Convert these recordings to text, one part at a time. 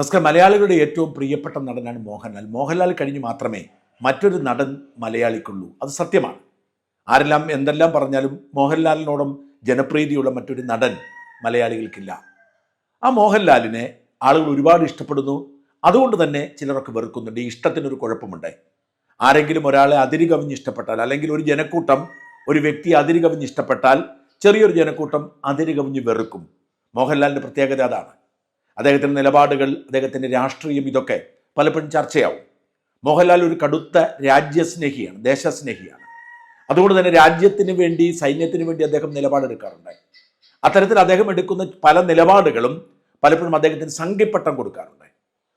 നമസ്കാരം. മലയാളികളുടെ ഏറ്റവും പ്രിയപ്പെട്ട നടനാണ് മോഹൻലാൽ. മോഹൻലാൽ കഴിഞ്ഞ് മാത്രമേ മറ്റൊരു നടൻ മലയാളിക്കുള്ളൂ. അത് സത്യമാണ്. ആരെല്ലാം എന്തെല്ലാം പറഞ്ഞാലും മോഹൻലാലിനോടും ജനപ്രീതിയുള്ള മറ്റൊരു നടൻ മലയാളികൾക്കില്ല. ആ മോഹൻലാലിനെ ആളുകൾ ഒരുപാട് ഇഷ്ടപ്പെടുന്നു. അതുകൊണ്ട് തന്നെ ചിലരൊക്കെ വെറുക്കുന്നുണ്ട്. ഈ ഇഷ്ടത്തിനൊരു കുഴപ്പമുണ്ട്. ആരെങ്കിലും ഒരാളെ അതിരി കവിഞ്ഞ് ഇഷ്ടപ്പെട്ടാൽ അല്ലെങ്കിൽ ഒരു ജനക്കൂട്ടം ഒരു വ്യക്തി അതിരി കവിഞ്ഞ് ഇഷ്ടപ്പെട്ടാൽ ചെറിയൊരു ജനക്കൂട്ടം അതിരി കവിഞ്ഞ് വെറുക്കും. മോഹൻലാലിന്റെ പ്രത്യേകത അതാണ്. അദ്ദേഹത്തിന്റെ നിലപാടുകൾ അദ്ദേഹത്തിന്റെ രാഷ്ട്രീയം ഇതൊക്കെ പലപ്പോഴും ചർച്ചയാവും. മോഹൻലാൽ ഒരു കടുത്ത രാജ്യസ്നേഹിയാണ് ദേശസ്നേഹിയാണ്. അതുകൊണ്ട് തന്നെ രാജ്യത്തിന് വേണ്ടി സൈന്യത്തിന് വേണ്ടി അദ്ദേഹം നിലപാടെടുക്കാറുണ്ട്. അത്തരത്തിൽ അദ്ദേഹം എടുക്കുന്ന പല നിലപാടുകളും പലപ്പോഴും അദ്ദേഹത്തിന് സംഘിപ്പട്ടം കൊടുക്കാറുണ്ട്.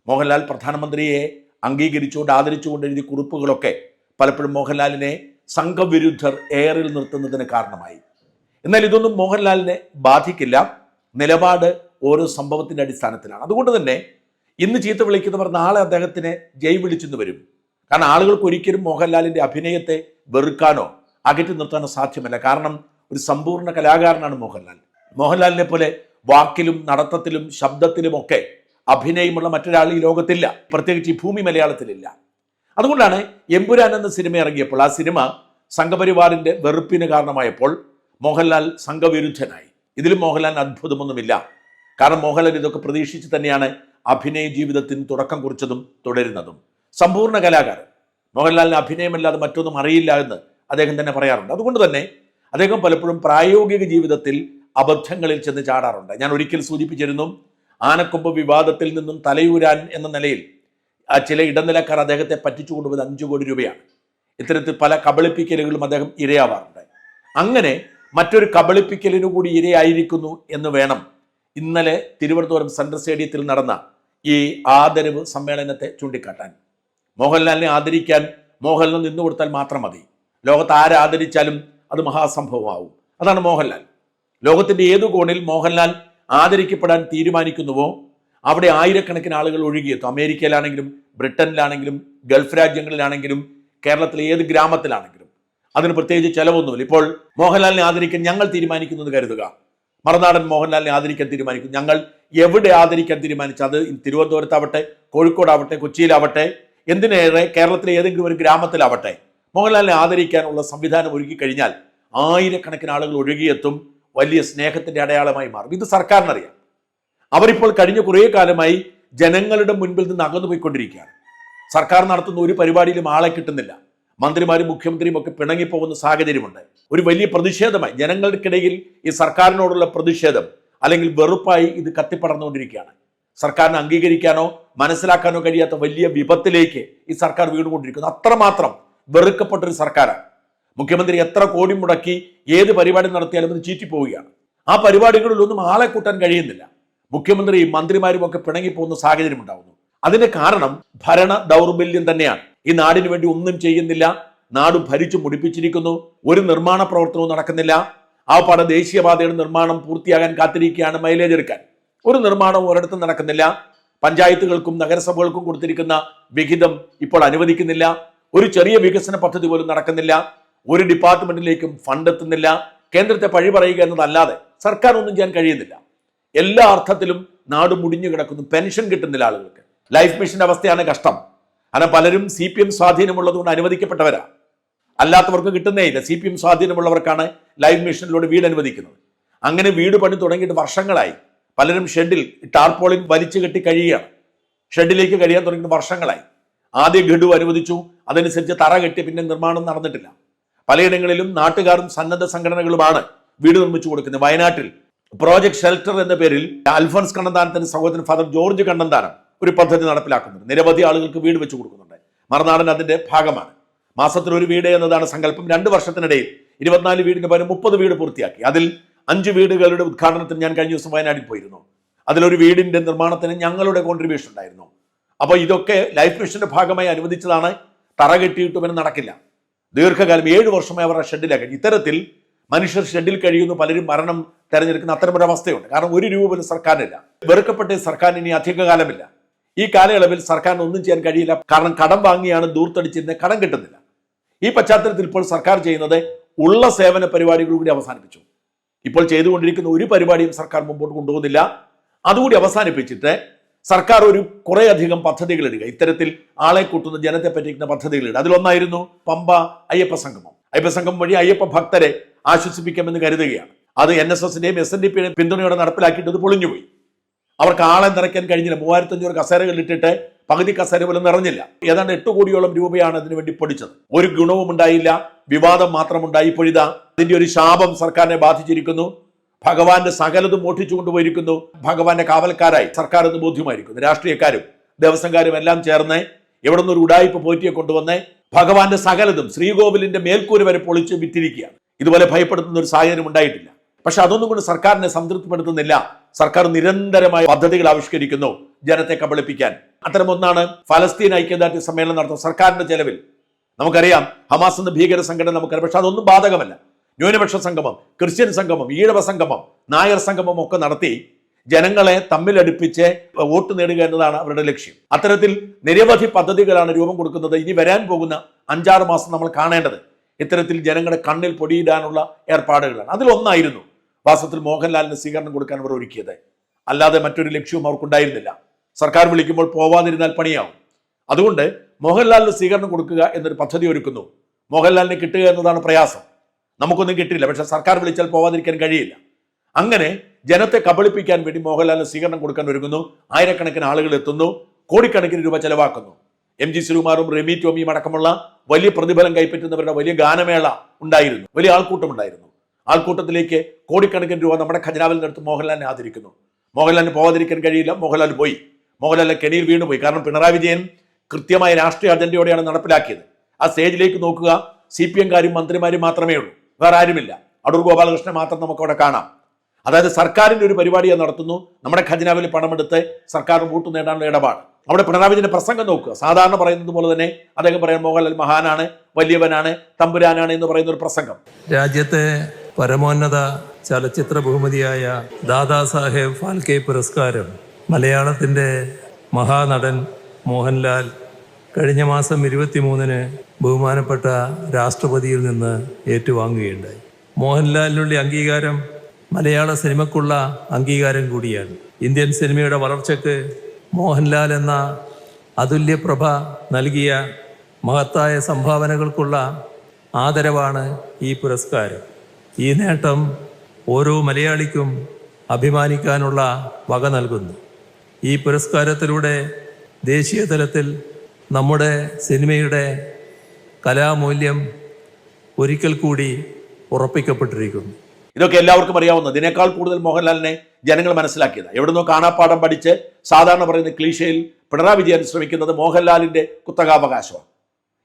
മോഹൻലാൽ പ്രധാനമന്ത്രിയെ അംഗീകരിച്ചുകൊണ്ട് ആദരിച്ചുകൊണ്ട് എഴുതിയ കുറിപ്പുകളൊക്കെ പലപ്പോഴും മോഹൻലാലിനെ സംഘവിരുദ്ധർ എയറിൽ നിർത്തുന്നതിന് കാരണമായി. എന്നാൽ ഇതൊന്നും മോഹൻലാലിനെ ബാധിക്കില്ല. നിലപാട് ഓരോ സംഭവത്തിന്റെ അടിസ്ഥാനത്തിലാണ്. അതുകൊണ്ട് തന്നെ ഇന്ന് ചീത്ത വിളിക്കുന്നവർ നാളെ അദ്ദേഹത്തിനെ ജയ് വിളിച്ചെന്ന് വരും. കാരണം ആളുകൾക്ക് ഒരിക്കലും മോഹൻലാലിന്റെ അഭിനയത്തെ വെറുക്കാനോ അകറ്റി നിർത്താനോ സാധ്യമല്ല. കാരണം ഒരു സമ്പൂർണ കലാകാരനാണ് മോഹൻലാൽ. മോഹൻലാലിനെ പോലെ വാക്കിലും നടത്തത്തിലും ശബ്ദത്തിലുമൊക്കെ അഭിനയമുള്ള മറ്റൊരാൾ ഈ ലോകത്തില്ല. പ്രത്യേകിച്ച് ഈ ഭൂമി മലയാളത്തിലില്ല. അതുകൊണ്ടാണ് എമ്പുരാൻ എന്ന സിനിമ ഇറങ്ങിയപ്പോൾ ആ സിനിമ സംഘപരിവാറിന്റെ വെറുപ്പിന് കാരണമായപ്പോൾ മോഹൻലാൽ സംഘവിരുദ്ധനായി. ഇതിലും മോഹൻലാലിന് അത്ഭുതമൊന്നുമില്ല. കാരണം മോഹൻലാൽ ഇതൊക്കെ പ്രതീക്ഷിച്ച് തന്നെയാണ് അഭിനയ ജീവിതത്തിന് തുടക്കം കുറിച്ചതും തുടരുന്നതും. സമ്പൂർണ കലാകാരൻ. മോഹൻലാലിന് അഭിനയമല്ലാതെ മറ്റൊന്നും അറിയില്ല എന്ന് അദ്ദേഹം തന്നെ പറയാറുണ്ട്. അതുകൊണ്ട് തന്നെ അദ്ദേഹം പലപ്പോഴും പ്രായോഗിക ജീവിതത്തിൽ അബദ്ധങ്ങളിൽ ചെന്ന് ചാടാറുണ്ട്. ഞാൻ ഒരിക്കൽ സൂചിപ്പിച്ചിരുന്നു ആനക്കൊമ്പ് വിവാദത്തിൽ നിന്നും തലയൂരാൻ എന്ന നിലയിൽ ആ ചില ഇടനിലക്കാർ അദ്ദേഹത്തെ പറ്റിച്ചു കൊണ്ടുപോയത് അഞ്ചു കോടി രൂപയാണ്. ഇത്തരത്തിൽ പല കബളിപ്പിക്കലുകളും അദ്ദേഹം ഇരയാവാറുണ്ട്. അങ്ങനെ മറ്റൊരു കബളിപ്പിക്കലിനു കൂടി ഇരയായിരിക്കുന്നു എന്ന് വേണം ഇന്നലെ തിരുവനന്തപുരം സെൻട്രൽ സ്റ്റേഡിയത്തിൽ നടന്ന ഈ ആദരവ് സമ്മേളനത്തെ ചൂണ്ടിക്കാട്ടാൻ. മോഹൻലാലിനെ ആദരിക്കാൻ മോഹൻലാൽ നിന്നു കൊടുത്താൽ മാത്രം മതി. ലോകത്ത് ആരെ ആദരിച്ചാലും അത് മഹാസംഭവമാവും. അതാണ് മോഹൻലാൽ. ലോകത്തിന്റെ ഏതു കോണിൽ മോഹൻലാൽ ആദരിക്കപ്പെടാൻ തീരുമാനിക്കുന്നുവോ അവിടെ ആയിരക്കണക്കിന് ആളുകൾ ഒഴുകിയെത്തും. അമേരിക്കയിലാണെങ്കിലും ബ്രിട്ടനിലാണെങ്കിലും ഗൾഫ് രാജ്യങ്ങളിലാണെങ്കിലും കേരളത്തിലെ ഏത് ഗ്രാമത്തിലാണെങ്കിലും. അതിന് പ്രത്യേകിച്ച് ചെലവൊന്നുമില്ല. ഇപ്പോൾ മോഹൻലാലിനെ ആദരിക്കാൻ ഞങ്ങൾ തീരുമാനിക്കുന്നത് കരുതുക. മറുനാടൻ മോഹൻലാലിനെ ആദരിക്കാൻ തീരുമാനിക്കും. ഞങ്ങൾ എവിടെ ആദരിക്കാൻ തീരുമാനിച്ചു അത്? തിരുവനന്തപുരത്താവട്ടെ കോഴിക്കോടാവട്ടെ കൊച്ചിയിലാവട്ടെ എന്തിനേറെ കേരളത്തിലെ ഏതെങ്കിലും ഒരു ഗ്രാമത്തിലാവട്ടെ മോഹൻലാലിനെ ആദരിക്കാനുള്ള സംവിധാനം ഒരുക്കി കഴിഞ്ഞാൽ ആയിരക്കണക്കിന് ആളുകൾ ഒഴുകിയെത്തും വലിയ സ്നേഹത്തിന്റെ അടയാളമായി മാറും. ഇത് സർക്കാരിനറിയാം. അവരിപ്പോൾ കഴിഞ്ഞ കുറേ കാലമായി ജനങ്ങളുടെ മുൻപിൽ നിന്ന് അകന്നു പോയിക്കൊണ്ടിരിക്കുകയാണ് സർക്കാർ നടത്തുന്ന ഒരു പരിപാടിയിലും ആളെ കിട്ടുന്നില്ല. മന്ത്രിമാരും മുഖ്യമന്ത്രിയും ഒക്കെ പിണങ്ങിപ്പോകുന്ന സാഹചര്യമുണ്ട്. ഒരു വലിയ പ്രതിഷേധമായി ജനങ്ങൾക്കിടയിൽ ഈ സർക്കാരിനോടുള്ള പ്രതിഷേധം അല്ലെങ്കിൽ വെറുപ്പായി ഇത് കത്തിപ്പടർന്നുകൊണ്ടിരിക്കുകയാണ്. സർക്കാരിനെ അംഗീകരിക്കാനോ മനസ്സിലാക്കാനോ കഴിയാത്ത വലിയ വിപത്തിലേക്ക് ഈ സർക്കാർ വീണുകൊണ്ടിരിക്കുന്നു. അത്രമാത്രം വെറുക്കപ്പെട്ട ഒരു സർക്കാരാണ്. മുഖ്യമന്ത്രി എത്ര കോടി മുടക്കി ഏത് പരിപാടി നടത്തിയാലും അത് ചീറ്റിപ്പോവുകയാണ്. ആ പരിപാടികളിലൊന്നും ആളെ കൂട്ടാൻ കഴിയുന്നില്ല. മുഖ്യമന്ത്രിയും മന്ത്രിമാരും ഒക്കെ പിണങ്ങിപ്പോകുന്ന സാഹചര്യം ഉണ്ടാകുന്നു അതിന്റെ കാരണം ഭരണ ദൗർബല്യം തന്നെയാണ്. ഈ നാടിന് വേണ്ടി ഒന്നും ചെയ്യുന്നില്ല. നാട് ഭരിച്ചു മുടിപ്പിച്ചിരിക്കുന്നു. ഒരു നിർമ്മാണ പ്രവർത്തനവും നടക്കുന്നില്ല. ആ പാട ദേശീയപാതയുടെ നിർമ്മാണം പൂർത്തിയാകാൻ കാത്തിരിക്കുകയാണ് മൈലേജ് എടുക്കാൻ. ഒരു നിർമ്മാണവും ഒരിടത്തും നടക്കുന്നില്ല. പഞ്ചായത്തുകൾക്കും നഗരസഭകൾക്കും കൊടുത്തിരിക്കുന്ന വിഹിതം ഇപ്പോൾ അനുവദിക്കുന്നില്ല. ഒരു ചെറിയ വികസന പദ്ധതി പോലും നടക്കുന്നില്ല. ഒരു ഡിപ്പാർട്ട്മെന്റിലേക്കും ഫണ്ട് എത്തുന്നില്ല. കേന്ദ്രത്തെ പഴി പറയുക എന്നതല്ലാതെ സർക്കാർ ഒന്നും ചെയ്യാൻ കഴിയുന്നില്ല. എല്ലാ അർത്ഥത്തിലും നാട് മുടിഞ്ഞു കിടക്കുന്നു. പെൻഷൻ കിട്ടുന്നില്ല ആളുകൾക്ക്. ലൈഫ് മിഷന്റെ അവസ്ഥയാണ് കഷ്ടം. കാരണം പലരും സി പി എം സ്വാധീനമുള്ളതുകൊണ്ട് അനുവദിക്കപ്പെട്ടവരാ. അല്ലാത്തവർക്ക് കിട്ടുന്നേ ഇല്ല സി പി എം സ്വാധീനമുള്ളവർക്കാണ് ലൈഫ് മിഷനിലൂടെ വീട് അനുവദിക്കുന്നത്. അങ്ങനെ വീട് പണി തുടങ്ങിയിട്ട് വർഷങ്ങളായി. പലരും ഷെഡിൽ ടാർപോളിൻ വലിച്ചു കെട്ടി കഴിയുകയാണ്. ഷെഡിലേക്ക് കഴിയാൻ തുടങ്ങിയിട്ട് വർഷങ്ങളായി. ആദ്യ ഗഡു അനുവദിച്ചു. അതനുസരിച്ച് തറ കെട്ടി പിന്നെ നിർമ്മാണം നടന്നിട്ടില്ല. പലയിടങ്ങളിലും നാട്ടുകാരും സന്നദ്ധ സംഘടനകളുമാണ് വീട് നിർമ്മിച്ചു കൊടുക്കുന്നത്. വയനാട്ടിൽ പ്രോജക്ട് ഷെൽട്ടർ എന്ന പേരിൽ അൽഫോൻസ് കണ്ണന്താനത്തിന്റെ സഹോദരൻ ഫാദർ ജോർജ് കണ്ണന്താനം ഒരു പദ്ധതി നടപ്പിലാക്കുന്നുണ്ട് നിരവധി ആളുകൾക്ക് വീട് വെച്ചു കൊടുക്കുന്നുണ്ട്. മറുനാടൻ അതിന്റെ ഭാഗമാണ്. മാസത്തിൽ ഒരു വീട് എന്നതാണ് സങ്കല്പം. രണ്ട് വർഷത്തിനിടയിൽ ഇരുപത്തിനാല് വീടിന് പകരം മുപ്പത് വീട് പൂർത്തിയാക്കി. അതിൽ അഞ്ച് വീടുകളുടെ ഉദ്ഘാടനത്തിന് ഞാൻ കഴിഞ്ഞ ദിവസം വയനാട്ടിൽ പോയിരുന്നു. അതിലൊരു വീടിന്റെ നിർമ്മാണത്തിന് ഞങ്ങളുടെ കോൺട്രിബ്യൂഷൻ ഉണ്ടായിരുന്നു. അപ്പോൾ ഇതൊക്കെ ലൈഫ് മിഷന്റെ ഭാഗമായി അനുവദിച്ചതാണ്. തറ കെട്ടിയിട്ടും നടക്കില്ല. ദീർഘകാലം ഏഴ് വർഷമായി അവരുടെ ഷെഡിലാണ് കഴിഞ്ഞു. ഇത്തരത്തിൽ മനുഷ്യർ ഷെഡിൽ കഴിയുന്നു. പലരും മരണം തെരഞ്ഞെടുക്കുന്ന അത്തരമൊരു അവസ്ഥയുണ്ട്. കാരണം ഒരു രൂപ പോലും സർക്കാരിനില്ല. വെറുക്കപ്പെട്ട സർക്കാരിന് ഇനി അധികകാലമില്ല. ഈ കാലയളവിൽ സർക്കാരിന് ഒന്നും ചെയ്യാൻ കഴിയില്ല. കാരണം കടം വാങ്ങിയാണ് ദൂർത്തടിച്ചിരുന്നത് കടം കിട്ടുന്നില്ല. ഈ പശ്ചാത്തലത്തിൽ ഇപ്പോൾ സർക്കാർ ചെയ്യുന്നത് ഉള്ള സേവന പരിപാടികൾ കൂടി അവസാനിപ്പിച്ചു. ഇപ്പോൾ ചെയ്തുകൊണ്ടിരിക്കുന്ന ഒരു പരിപാടിയും സർക്കാർ മുമ്പോട്ട് കൊണ്ടുപോകുന്നില്ല. അതുകൂടി അവസാനിപ്പിച്ചിട്ട് സർക്കാർ ഒരു കുറേ അധികം പദ്ധതികൾ ഇടുക. ഇത്തരത്തിൽ ആളെ കൂട്ടുന്ന ജനത്തെ പറ്റിക്കുന്ന പദ്ധതികൾ ഇടുക. അതിലൊന്നായിരുന്നു പമ്പ അയ്യപ്പ സംഗമം. അയ്യപ്പ സംഗമം വഴി അയ്യപ്പ ഭക്തരെ ആശ്വസിപ്പിക്കാമെന്ന് കരുതുകയാണ്. അത് എൻ എസ് എസിന്റെയും എസ് എൻ ഡി പിയുടെയും പിന്തുണയോടെ നടപ്പിലാക്കിയിട്ട് അത് പൊളിഞ്ഞുപോയി. അവർക്ക് ആളെ നിറയ്ക്കാൻ കഴിഞ്ഞില്ല. മൂവായിരത്തഞ്ഞൂറ് കസേരകൾ ഇട്ടിട്ട് പകുതി കസേര പോലും നിറഞ്ഞില്ല. ഏതാണ്ട് എട്ട് കോടിയോളം രൂപയാണ് അതിനു വേണ്ടി പൊടിച്ചത്. ഒരു ഗുണവും ഉണ്ടായില്ല. വിവാദം മാത്രമുണ്ടായി ഇപ്പോഴിതാ അതിന്റെ ഒരു ശാപം സർക്കാരിനെ ബാധിച്ചിരിക്കുന്നു. ഭഗവാന്റെ സകലതും മോഷ്ടിച്ചു കൊണ്ടുപോയിരിക്കുന്നു. ഭഗവാന്റെ കാവൽക്കാരായി സർക്കാർ എന്ന് ബോധ്യമായിരിക്കുന്നു. രാഷ്ട്രീയക്കാരും ദേവസ്വംകാരും എല്ലാം ചേർന്ന് എവിടെ നിന്ന് ഒരു ഉടായ്പ പോറ്റിയെ കൊണ്ടുവന്ന് ഭഗവാന്റെ സകലതും ശ്രീകോവിലിന്റെ മേൽക്കൂര വരെ പൊളിച്ച് വിറ്റിരിക്കുകയാണ്. ഇതുപോലെ ഭയപ്പെടുത്തുന്ന ഒരു സാഹചര്യം ഉണ്ടായിട്ടില്ല. പക്ഷെ അതൊന്നും കൊണ്ട് സർക്കാരിനെ സംതൃപ്തിപ്പെടുത്തുന്നില്ല. സർക്കാർ നിരന്തരമായ പദ്ധതികൾ ആവിഷ്കരിക്കുന്നു ജനത്തെ കബളിപ്പിക്കാൻ. അത്തരം ഒന്നാണ് ഫലസ്തീൻ ഐക്യദാർഢ്യ സമ്മേളനം നടത്തുന്ന സർക്കാരിന്റെ ചെലവിൽ. നമുക്കറിയാം ഹമാസ് എന്ന ഭീകര സംഘടന നമുക്കറിയാം. പക്ഷെ അതൊന്നും ബാധകമല്ല. ന്യൂനപക്ഷ സംഗമം ക്രിസ്ത്യൻ സംഗമം ഈഴവ സംഗമം നായർ സംഗമം ഒക്കെ നടത്തി ജനങ്ങളെ തമ്മിലടുപ്പിച്ച് വോട്ട് നേടുക എന്നതാണ് അവരുടെ ലക്ഷ്യം. അത്തരത്തിൽ നിരവധി പദ്ധതികളാണ് രൂപം കൊടുക്കുന്നത്. ഇനി വരാൻ പോകുന്ന അഞ്ചാറ് മാസം നമ്മൾ കാണേണ്ടത് ഇത്തരത്തിൽ ജനങ്ങളുടെ കണ്ണിൽ പൊടിയിടാനുള്ള ഏർപ്പാടുകളാണ്. അതിലൊന്നായിരുന്നു വാസ്തവത്തിൽ മോഹൻലാലിന് സ്വീകരണം കൊടുക്കാൻ അവർ ഒരുക്കിയത്. അല്ലാതെ മറ്റൊരു ലക്ഷ്യവും അവർക്കുണ്ടായിരുന്നില്ല. സർക്കാർ വിളിക്കുമ്പോൾ പോവാതിരുന്നാൽ പണിയാവും. അതുകൊണ്ട് മോഹൻലാലിന് സ്വീകരണം കൊടുക്കുക എന്നൊരു പദ്ധതി ഒരുക്കുന്നു. മോഹൻലാലിന് കിട്ടുക എന്നതാണ് പ്രയാസം. നമുക്കൊന്നും കിട്ടില്ല പക്ഷെ സർക്കാർ വിളിച്ചാൽ പോവാതിരിക്കാൻ കഴിയില്ല. അങ്ങനെ ജനത്തെ കബളിപ്പിക്കാൻ വേണ്ടി മോഹൻലാലിന് സ്വീകരണം കൊടുക്കാൻ ഒരുങ്ങുന്നു ആയിരക്കണക്കിന് ആളുകൾ എത്തുന്നു. കോടിക്കണക്കിന് രൂപ ചെലവാക്കുന്നു. എം ജി ശ്രീകുമാറും റെമി ടോമിയും അടക്കമുള്ള വലിയ പ്രതിഫലം കൈപ്പറ്റുന്നവരുടെ വലിയ ഗാനമേള ഉണ്ടായിരുന്നു. വലിയ ആൾക്കൂട്ടം ഉണ്ടായിരുന്നു. ആൾക്കൂട്ടത്തിലേക്ക് കോടിക്കണക്കിന് രൂപ നമ്മുടെ ഖജനാവിൽ നിന്നെടുത്ത് മോഹൻലാലിനെ ആദരിക്കുന്നു. മോഹൻലാലിന് പോകാതിരിക്കാൻ കഴിയില്ല. മോഹൻലാൽ പോയി. മോഹൻലാലിനെ കെണിയിൽ വീണുപോയി. കാരണം പിണറായി വിജയൻ കൃത്യമായ രാഷ്ട്രീയ അജണ്ടയോടെയാണ് നടപ്പിലാക്കിയത്. ആ സ്റ്റേജിലേക്ക് നോക്കുക. സി പി എംകാരും മന്ത്രിമാരും മാത്രമേ ഉള്ളൂ. വേറെ ആരുമില്ല. അടൂർ ഗോപാലകൃഷ്ണൻ മാത്രം നമുക്കവിടെ കാണാം. അതായത് സർക്കാരിന്റെ ഒരു പരിപാടിയെ നടത്തുന്നു. നമ്മുടെ ഖജനാവിൽ പണമെടുത്ത് സർക്കാർ വോട്ട് നേടാനുള്ള ഇടപാട്. അവിടെ പിണറായി വിജയന്റെ പ്രസംഗം നോക്കുക. സാധാരണ പറയുന്നത് പോലെ തന്നെ അദ്ദേഹം പറയാൻ മോഹൻലാൽ മഹാനാണ് വലിയവനാണ് തമ്പുരാനാണ് എന്ന് പറയുന്ന ഒരു പ്രസംഗം. രാജ്യത്തെ പരമോന്നത ചലച്ചിത്ര ബഹുമതിയായ ദാദാസാഹേബ് ഫാൽക്കെ പുരസ്കാരം മലയാളത്തിന്റെ മഹാനടൻ മോഹൻലാൽ കഴിഞ്ഞ മാസം ഇരുപത്തിമൂന്നിന് ബഹുമാനപ്പെട്ട രാഷ്ട്രപതിയിൽ നിന്ന് ഏറ്റുവാങ്ങുകയുണ്ടായി. മോഹൻലാലിനുള്ള അംഗീകാരം മലയാള സിനിമക്കുള്ള അംഗീകാരം കൂടിയാണ്. ഇന്ത്യൻ സിനിമയുടെ വളർച്ചയ്ക്ക് മോഹൻലാൽ എന്ന അതുല്യപ്രഭ നൽകിയ മഹത്തായ സംഭാവനകൾക്കുള്ള ആദരവാണ് ഈ പുരസ്കാരം. ഈ നേട്ടം ഓരോ മലയാളിക്കും അഭിമാനിക്കാനുള്ള വക നൽകുന്നു. ഈ പുരസ്കാരത്തിലൂടെ ദേശീയ തലത്തിൽ നമ്മുടെ സിനിമയുടെ കലാമൂല്യം ഒരിക്കൽ കൂടി ഉറപ്പിക്കപ്പെട്ടിരിക്കുന്നു. ഇതൊക്കെ എല്ലാവർക്കും അറിയാവുന്ന ഇതിനേക്കാൾ കൂടുതൽ മോഹൻലാലിനെ ജനങ്ങൾ മനസ്സിലാക്കിയത്. എവിടുന്നോ കാണാപ്പാടം പഠിച്ച് സാധാരണ പറയുന്ന ക്ലീശയിൽ പിണറായി വിജയൻ ശ്രമിക്കുന്നത് മോഹൻലാലിന്റെ കുത്തകാവകാശമാണ്.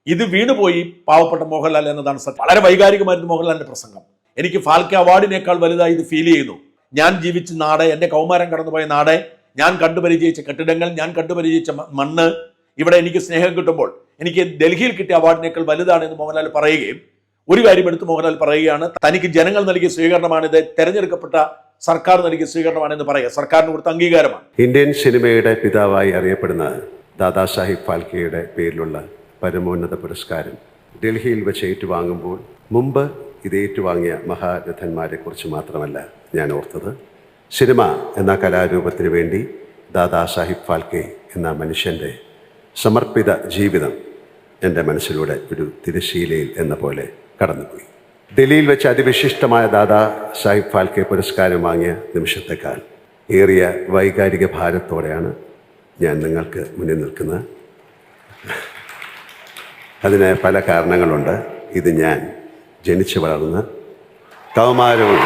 ഇത് വീണുപോയി പാവപ്പെട്ട മോഹൻലാൽ എന്നതാണ് സത്യം. വളരെ വൈകാരികമായിരുന്നു മോഹൻലാലിന്റെ പ്രസംഗം. എനിക്ക് ഫാൽക്കെ അവാർഡിനേക്കാൾ വലുതായി ഇത് ഫീൽ ചെയ്യുന്നു. ഞാൻ ജീവിച്ച നാട് എന്റെ കൗമാരം കടന്നുപോയ നാട് ഞാൻ കണ്ടുപരിചയിച്ച കെട്ടിടങ്ങൾ ഞാൻ കണ്ടുപരിചയിച്ച മണ്ണ് ഇവിടെ എനിക്ക് സ്നേഹം കിട്ടുമ്പോൾ എനിക്ക് ഡൽഹിയിൽ കിട്ടിയ അവാർഡിനേക്കാൾ വലുതാണ് എന്ന് മോഹൻലാൽ പറയുകയും ഒരു കാര്യം എടുത്ത് മോഹൻലാൽ പറയുകയാണ് തനിക്ക് ജനങ്ങൾ നൽകിയ സ്വീകരണമാണിത് തെരഞ്ഞെടുക്കപ്പെട്ട സർക്കാർ നൽകിയ സ്വീകരണമാണെന്ന് പറയുക. സർക്കാരിന് കൊടുത്ത അംഗീകാരമാണ്. ഇന്ത്യൻ സിനിമയുടെ പിതാവായി അറിയപ്പെടുന്ന ദാദാസാഹിബ് ഫാൽക്കെയുടെ പേരിലുള്ള പരമോന്നത പുരസ്കാരം ഡൽഹിയിൽ വെച്ച് ഏറ്റുവാങ്ങുമ്പോൾ മുമ്പ് ഇത് ഏറ്റുവാങ്ങിയ മഹാരഥന്മാരെക്കുറിച്ച് മാത്രമല്ല ഞാൻ ഓർത്തത്. സിനിമ എന്ന കലാരൂപത്തിന് വേണ്ടി ദാദാ സാഹിബ് ഫാൽക്കെ എന്ന മനുഷ്യന്റെ സമർപ്പിത ജീവിതം എന്റെ മനസ്സിലൂടെ ഒരു തിരശീലയിൽ എന്ന പോലെ കടന്നുപോയി. ഡൽഹിയിൽ വെച്ച് അതിവിശിഷ്ടമായ ദാദാ സാഹിബ് ഫാൽക്കെ പുരസ്കാരം വാങ്ങിയ നിമിഷത്തെക്കാൾ ഏറിയ വൈകാരിക ഭാരത്തോടെയാണ് ഞാൻ നിങ്ങൾക്ക് മുന്നിൽ നിൽക്കുന്നത്. അതിന് പല കാരണങ്ങളുണ്ട്. ഇത് ഞാൻ ജനിച്ചു വളർന്ന് കൗമാരവും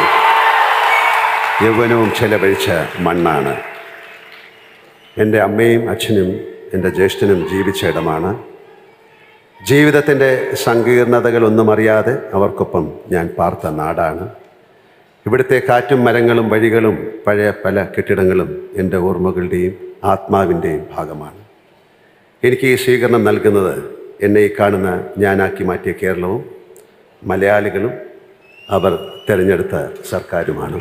യൗവനവും ചെലവഴിച്ച മണ്ണാണ്. എന്റെ അമ്മയും അച്ഛനും എന്റെ ജ്യേഷ്ഠനും ജീവിച്ച ഇടമാണ്. ജീവിതത്തിന്റെ സങ്കീർണതകളൊന്നും അറിയാതെ അവർക്കൊപ്പം ഞാൻ പാർത്ത നാടാണ്. ഇവിടുത്തെ കാറ്റും മരങ്ങളും വഴികളും പഴയ പല കെട്ടിടങ്ങളും എന്റെ ഓർമ്മകളുടെയും ആത്മാവിന്റെയും ഭാഗമാണ്. എനിക്ക് ഈ സ്വീകരണം നൽകുന്നത് എന്നെ ഈ കാണുന്ന ഞാനാക്കി മാറ്റിയ കേരളവും മലയാളികളും അവർ തിരഞ്ഞെടുത്ത സർക്കാരുമാണ്.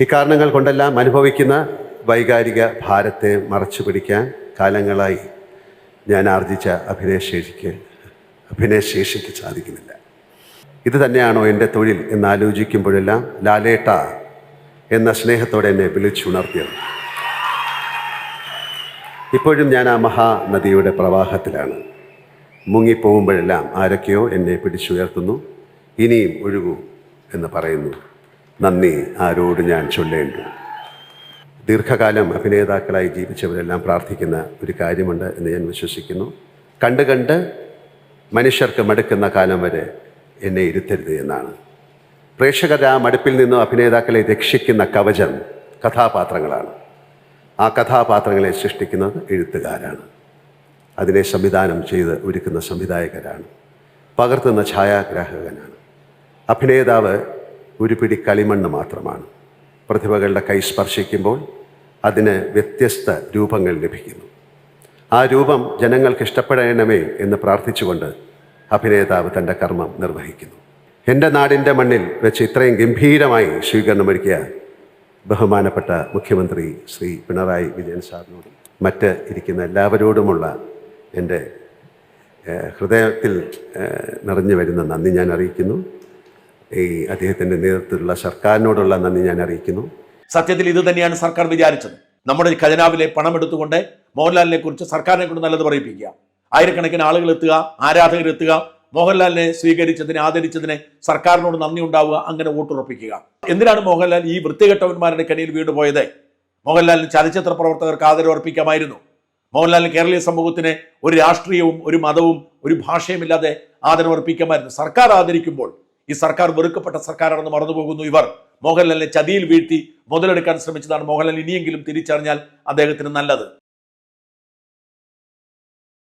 ഇക്കാരണങ്ങൾ കൊണ്ടെല്ലാം അനുഭവിക്കുന്ന വൈകാരിക ഭാരത്തെ മറച്ചു പിടിക്കാൻ കാലങ്ങളായി ഞാൻ ആർജിച്ച അഭിനയശേഷിക്ക് അഭിനയശേഷിക്ക് സാധിക്കുന്നില്ല. ഇത് തന്നെയാണോ എന്റെ തൊഴിൽ എന്നാലോചിക്കുമ്പോഴെല്ലാം ലാലേട്ട എന്ന സ്നേഹത്തോടെ എന്നെ വിളിച്ചുണർത്തിയത്. ഇപ്പോഴും ഞാൻ ആ മഹാനദിയുടെ പ്രവാഹത്തിലാണ്. മുങ്ങിപ്പോകുമ്പോഴെല്ലാം ആരൊക്കെയോ എന്നെ പിടിച്ചുയർത്തുന്നു. ഇനിയും ഒഴുകൂ എന്ന് പറയുന്നു. നന്ദി ആരോട് ഞാൻ ചൊല്ലേണ്ട. ദീർഘകാലം അഭിനേതാക്കളായി ജീവിച്ചവരെല്ലാം പ്രാർത്ഥിക്കുന്ന ഒരു കാര്യമുണ്ട് എന്ന് ഞാൻ വിശ്വസിക്കുന്നു. കണ്ട് കണ്ട് മനുഷ്യർക്ക് മടുക്കുന്ന കാലം വരെ എന്നെ ഇരുത്തരുത് എന്നാണ്. പ്രേക്ഷകർ ആ മടുപ്പിൽ നിന്നും അഭിനേതാക്കളെ രക്ഷിക്കുന്ന കവചം കഥാപാത്രങ്ങളാണ്. ആ കഥാപാത്രങ്ങളെ സൃഷ്ടിക്കുന്നത് എഴുത്തുകാരാണ്. അതിനെ സംവിധാനം ചെയ്ത് ഒരുക്കുന്ന സംവിധായകരാണ്. പകർത്തുന്ന ഛായാഗ്രാഹകനാണ്. അഭിനേതാവ് ഒരു പിടി കളിമണ്ണ് മാത്രമാണ്. പ്രതിഭകളുടെ കൈ സ്പർശിക്കുമ്പോൾ അതിന് വ്യത്യസ്ത രൂപങ്ങൾ ലഭിക്കുന്നു. ആ രൂപം ജനങ്ങൾക്ക് ഇഷ്ടപ്പെടണമേ എന്ന് പ്രാർത്ഥിച്ചുകൊണ്ട് അഭിനേതാവ് തന്റെ കർമ്മം നിർവഹിക്കുന്നു. എന്റെ നാടിന്റെ മണ്ണിൽ വെച്ച് ഇത്രയും ഗംഭീരമായി സ്വീകരണമൊരുക്കിയ ബഹുമാനപ്പെട്ട മുഖ്യമന്ത്രി ശ്രീ പിണറായി വിജയൻ സാറിനോടും മറ്റ് ഇരിക്കുന്ന എല്ലാവരോടുമുള്ള എന്റെ ഹൃദയത്തിൽ നിറഞ്ഞു വരുന്ന നന്ദി ഞാൻ അറിയിക്കുന്നു. ഈ അദ്ദേഹത്തിന്റെ നേതൃത്വത്തിലുള്ള സർക്കാരിനോടുള്ള നന്ദി ഞാൻ അറിയിക്കുന്നു. സത്യത്തിൽ ഇത് തന്നെയാണ് സർക്കാർ വിചാരിച്ചത്. നമ്മുടെ ഖജനാവിലെ പണം എടുത്തുകൊണ്ട് മോഹൻലാലിനെ കുറിച്ച് സർക്കാരിനെ കൊണ്ട് നല്ലത് പറയിപ്പിക്കുക. ആയിരക്കണക്കിന് ആളുകൾ എത്തുക ആരാധകർ എത്തുക മോഹൻലാലിനെ സ്വീകരിച്ചതിനെ ആദരിച്ചതിനെ സർക്കാരിനോട് നന്ദി ഉണ്ടാവുക അങ്ങനെ വോട്ടുറപ്പിക്കുക. എന്തിനാണ് മോഹൻലാൽ ഈ വൃത്തികെട്ടവന്മാരുടെ കണിയിൽ വീണ്ടുപോയത് മോഹൻലാലിന് ചലച്ചിത്ര പ്രവർത്തകർക്ക് ആദരവ് അർപ്പിക്കാമായിരുന്നു മോഹൻലാലിന് കേരളീയ സമൂഹത്തിന് ഒരു രാഷ്ട്രീയവും ഒരു മതവും ഒരു ഭാഷയുമില്ലാതെ ആദരവ് അർപ്പിക്കാമായിരുന്നു. സർക്കാർ ആദരിക്കുമ്പോൾ ഈ സർക്കാർ വെറുക്കപ്പെട്ട സർക്കാരാണെന്ന് മറന്നുപോകുന്നു ഇവർ. മോഹൻലാലിനെ ചതിയിൽ വീഴ്ത്തി മുതലെടുക്കാൻ ശ്രമിച്ചതാണ് മോഹൻലാൽ ഇനിയെങ്കിലും തിരിച്ചറിഞ്ഞാൽ അദ്ദേഹത്തിന് നല്ലത്.